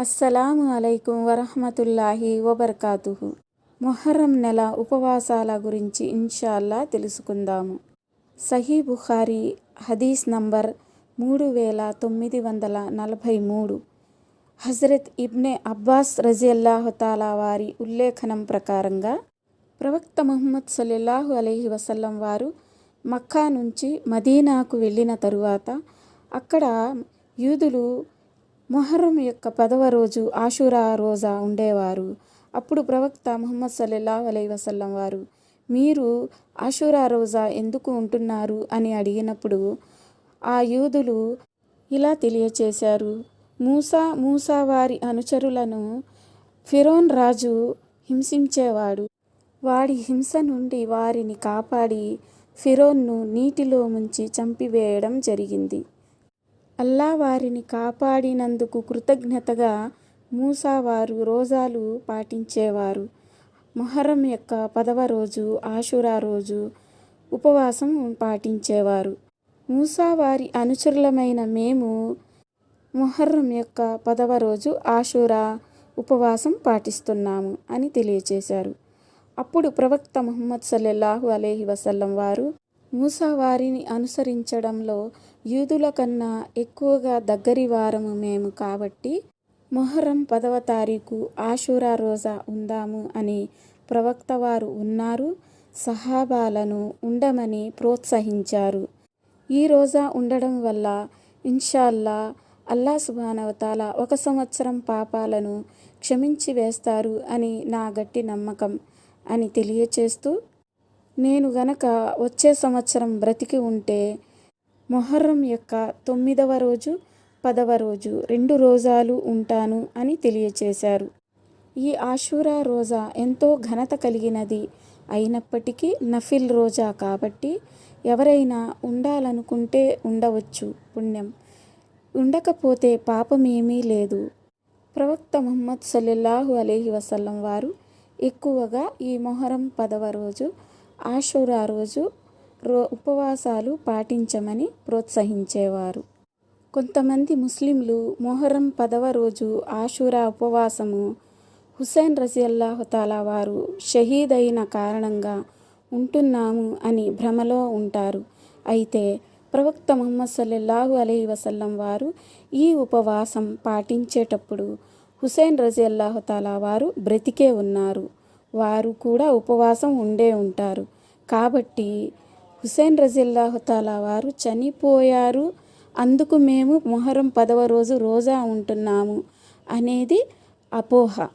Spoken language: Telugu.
అస్సలాము అలైకుం వరహమతుల్లాహి వబర్కాతు మొహర్రం నెల ఉపవాసాల గురించి ఇన్షాల్లా తెలుసుకుందాము. సహీ బుఖారీ హదీస్ నంబర్ మూడు వేల తొమ్మిది వందల నలభై మూడు. హజరత్ ఇబ్నే అబ్బాస్ రజియల్లాహుతాలా వారి ఉల్లేఖనం ప్రకారంగా ప్రవక్త ముహమ్మద్ సల్లల్లాహు అలైహి వసల్లం వారు మక్కా నుంచి మదీనాకు వెళ్ళిన తరువాత అక్కడ యూదులు మొహర్రం యొక్క పదవ రోజు ఆషురా రోజా ఉండేవారు. అప్పుడు ప్రవక్త ముహమ్మద్ సల్లెల్లా అలై వసల్లం వారు మీరు ఆషురా రోజా ఎందుకు ఉంటున్నారు? అని అడిగినప్పుడు ఆ యూదులు ఇలా తెలియచేశారు మూసా మూసా వారి అనుచరులను ఫిరోన్ రాజు హింసించేవాడు. వాడి హింస నుండి వారిని కాపాడి ఫిరోన్ను నీటిలో ముంచి చంపివేయడం జరిగింది. అల్లా వారిని కాపాడినందుకు కృతజ్ఞతగా మూసా వారు రోజాలు పాటించేవారు. మొహరం యొక్క పదవ రోజు ఆషురా రోజు ఉపవాసం పాటించేవారు. మూసా వారి అనుచరులమైన మేము మొహర్రం యొక్క పదవ రోజు ఆషురా ఉపవాసం పాటిస్తున్నాము అని తెలియచేశారు. అప్పుడు ప్రవక్త ముహమ్మద్ సల్లెల్లాహు అలీహి వసల్లం వారు మూసా వారిని అనుసరించడంలో యూదుల కన్నా ఎక్కువగా దగ్గరి వారము మేము కాబట్టి మొహరం పదవ తారీఖు ఆషూరా రోజా ఉందాము అని ప్రవక్త వారు ఉన్నారు. సహాబాలను ఉండమని ప్రోత్సహించారు. ఈ రోజా ఉండడం వల్ల ఇన్షాల్లా అల్లా సుబానవతాల ఒక సంవత్సరం పాపాలను క్షమించి వేస్తారు అని నా గట్టి నమ్మకం అని తెలియచేస్తూ నేను గనక వచ్చే సంవత్సరం బ్రతికి ఉంటే మొహర్రం యొక్క తొమ్మిదవ రోజు పదవ రోజు రెండు రోజాలు ఉంటాను అని తెలియచేశారు. ఈ ఆషూరా రోజా ఎంతో ఘనత కలిగినది. అయినప్పటికీ నఫిల్ రోజా కాబట్టి ఎవరైనా ఉండాలనుకుంటే ఉండవచ్చు పుణ్యం. ఉండకపోతే పాపమేమీ లేదు. ప్రవక్త ముహమ్మద్ సల్లెల్లాహు అలీహి వసల్లం వారు ఎక్కువగా ఈ మొహరం పదవ రోజు ఆషురా రోజు రో ఉపవాసాలు పాటించమని ప్రోత్సహించేవారు. కొంతమంది ముస్లింలు మొహరం పదవ రోజు ఆషురా ఉపవాసము హుసేన్ రజియల్లాహుతాలా వారు షహీద్ అయిన కారణంగా ఉంటున్నాము అని భ్రమలో ఉంటారు. అయితే ప్రవక్త ముహమ్మద్ సల్లెల్లాహు అలీ వసల్లం వారు ఈ ఉపవాసం పాటించేటప్పుడు హుసేన్ రజియల్లాహుతాలా వారు బ్రతికే ఉన్నారు. వారు కూడా ఉపవాసం ఉండే ఉంటారు. కాబట్టి హుసేన్ రజిల్లాహుతాలా వారు చనిపోయారు. అందుకు మేము మొహరం పదవ రోజు రోజా ఉంటున్నాము అనేది అపోహ.